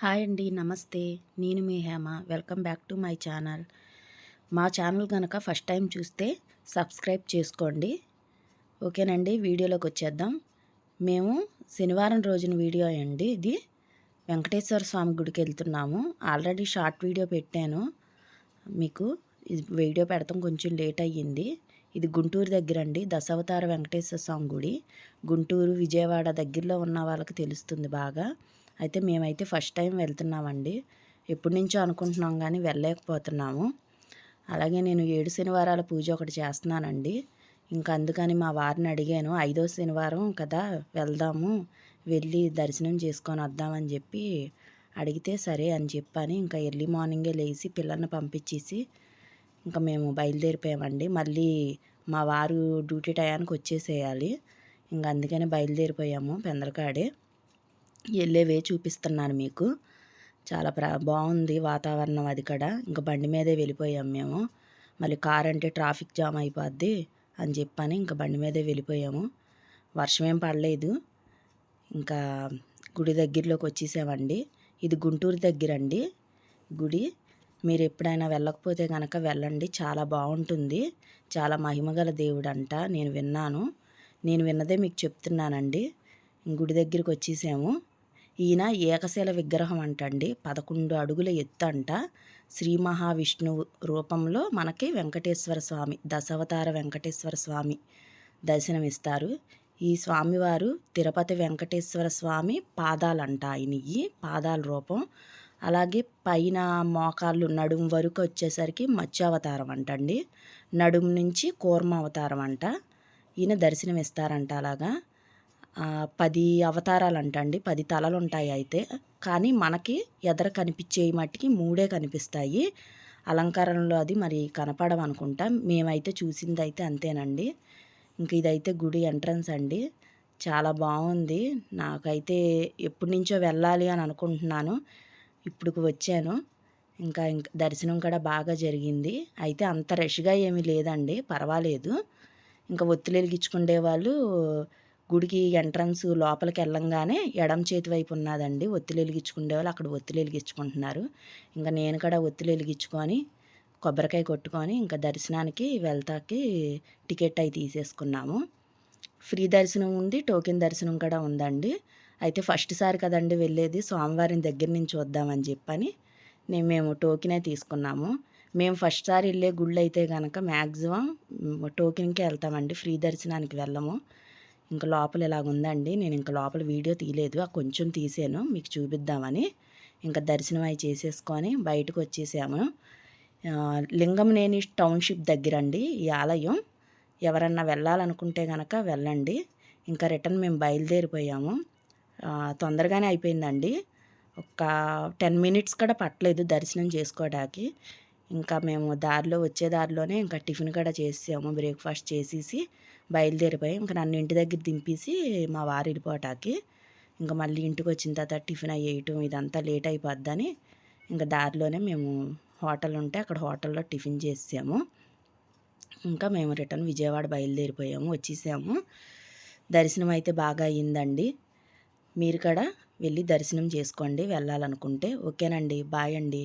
Hi అండి నమస్తే. నేను మీ Hema. Welcome back to my channel. మా ఛానల్ కనుక ఫస్ట్ టైం చూస్తే సబ్స్క్రైబ్ చేసుకోండి. ఓకేనండి వీడియోలోకి వచ్చేద్దాం. మేము శనివారం రోజున వీడియో అండి ఇది. వెంకటేశ్వర స్వామి గుడికి వెళ్తున్నాము. ఆల్రెడీ షార్ట్ వీడియో పెట్టాను. మీకు ఇది వీడియో పెడతాం కొంచెం లేట్ అయ్యింది. ఇది గుంటూరు దగ్గర అండి దశావతార వెంకటేశ్వర స్వామి గుడి. గుంటూరు విజయవాడ దగ్గరలో ఉన్న వాళ్ళకి తెలుస్తుంది బాగా. అయితే మేమైతే ఫస్ట్ టైం వెళ్తున్నామండి. ఎప్పటి నుంచో అనుకుంటున్నాం కానీ వెళ్ళలేకపోతున్నాము. అలాగే నేను ఏడు శనివారాల పూజ ఒకటి చేస్తున్నానండి. ఇంకా అందుకని మా వారిని అడిగాను ఐదో శనివారం కదా వెళ్దాము వెళ్ళి దర్శనం చేసుకొని వద్దామని చెప్పి అడిగితే సరే అని చెప్పని ఇంకా ఎర్లీ మార్నింగే లేచి పిల్లల్ని పంపించేసి ఇంకా మేము బయలుదేరిపోయామండి. మళ్ళీ మా వారు డ్యూటీ టయానికి వచ్చేసేయాలి. ఇంకా అందుకని బయలుదేరిపోయాము పెందలకాడే. వెళ్ళేవే చూపిస్తున్నాను మీకు. చాలా ప్ర బాగుంది వాతావరణం అది కూడా. ఇంకా బండి మీదే వెళ్ళిపోయాం మేము. మళ్ళీ కార్ అంటే ట్రాఫిక్ జామ్ అయిపోద్ది అని చెప్పని ఇంకా బండి మీదే వెళ్ళిపోయాము. వర్షమేం పడలేదు. ఇంకా గుడి దగ్గరలోకి వచ్చేసామండి. ఇది గుంటూరు దగ్గర అండి గుడి. మీరు ఎప్పుడైనా వెళ్ళకపోతే కనుక వెళ్ళండి. చాలా బాగుంటుంది. చాలా మహిమగల దేవుడు అంట నేను విన్నాను. నేను విన్నదే మీకు చెప్తున్నానండి. గుడి దగ్గరికి వచ్చేసాము. ఈయన ఏకశిల విగ్రహం అంటండి. పదకొండు అడుగుల ఎత్తు అంట శ్రీ మహావిష్ణువు రూపంలో మనకి వెంకటేశ్వర స్వామి దశావతార వెంకటేశ్వర స్వామి దర్శనమిస్తారు. ఈ స్వామివారు తిరుపతి వెంకటేశ్వర స్వామి పాదాలంట ఆయనవి పాదాల రూపం. అలాగే పైన మోకాళ్ళు నడుం వరకు వచ్చేసరికి మత్స్యావతారం అంటండి. నడుం నుంచి కూర్మ అవతారం అంట. ఈయన దర్శనమిస్తారంట అలాగా. పది అవతారాలు అంటండి పది తలలు ఉంటాయి అయితే. కానీ మనకి ఎదర కనిపించే మట్టికి మూడే కనిపిస్తాయి. అలంకరణలో అది మరి కనపడం అనుకుంటా మేమైతే చూసింది అయితే అంతేనండి. ఇంక ఇదైతే గుడి ఎంట్రన్స్ అండి. చాలా బాగుంది నాకైతే ఎప్పటి నుంచో వెళ్ళాలి అని అనుకుంటున్నాను. ఇప్పుడుకు వచ్చాను. ఇంకా ఇంకా దర్శనం కూడా బాగా జరిగింది. అయితే అంత రష్గా ఏమీ లేదండి. పర్వాలేదు. ఇంకా ఒత్తులు వెలిగించుకునే వాళ్ళు గుడికి ఎంట్రన్స్ లోపలికి వెళ్ళంగానే ఎడం చేతి వైపు ఉన్నదండి. ఒత్తిడి వెలిగించుకునే వాళ్ళు అక్కడ ఒత్తిడి వెలిగించుకుంటున్నారు. ఇంకా నేను కూడా ఒత్తిడి వెలిగించుకొని కొబ్బరికాయ కొట్టుకొని ఇంకా దర్శనానికి వెళ్తాకి టికెట్ అయి తీసేసుకున్నాము. ఫ్రీ దర్శనం ఉంది టోకెన్ దర్శనం కూడా ఉందండి. అయితే ఫస్ట్ సారి కదండి వెళ్ళేది సోమవారం దగ్గర నుంచి చూద్దామని చెప్పని నేను మేము టోకెనే తీసుకున్నాము. మేము ఫస్ట్ సారి వెళ్ళే గుళ్ళు అయితే కనుక మ్యాక్సిమం టోకెన్కి వెళ్తామండి ఫ్రీ దర్శనానికి వెళ్ళము. ఇంకా లోపల ఇలాగ ఉందండి నేను ఇంకా లోపల వీడియో తీయలేదు. ఆ కొంచెం తీసాను. మీకు చూపిద్దామని. ఇంకా దర్శనం అవి చేసేసుకొని బయటకు వచ్చేసాము లింగంనేని టౌన్షిప్ దగ్గర అండి ఈ ఆలయం. ఎవరన్నా వెళ్ళాలనుకుంటే కనుక వెళ్ళండి. ఇంకా రిటర్న్ మేము బయలుదేరిపోయాము. తొందరగానే అయిపోయిందండి. ఒక టెన్ మినిట్స్ కూడా పట్టలేదు దర్శనం చేసుకోవడానికి. ఇంకా మేము దారిలో వచ్చే దారిలోనే ఇంకా టిఫిన్ కూడా చేసాము బ్రేక్ఫాస్ట్ చేసేసి బయలుదేరిపోయి ఇంకా నన్ను ఇంటి దగ్గర దింపేసి మా వారు వెళ్ళిపోటాకి ఇంకా మళ్ళీ ఇంటికి వచ్చిన తర్వాత టిఫిన్ అయ్యేయటం ఇదంతా లేట్ అయిపోద్దని ఇంకా దారిలోనే మేము హోటల్ ఉంటే అక్కడ హోటల్లో టిఫిన్ చేసాము ఇంకా మేము రిటర్న్ విజయవాడ బయలుదేరిపోయాము వచ్చేసాము. దర్శనం అయితే బాగా అయ్యిందండి. మీరు కూడా వెళ్ళి దర్శనం చేసుకోండి వెళ్ళాలనుకుంటే. ఓకేనండి బాయ్ అండి.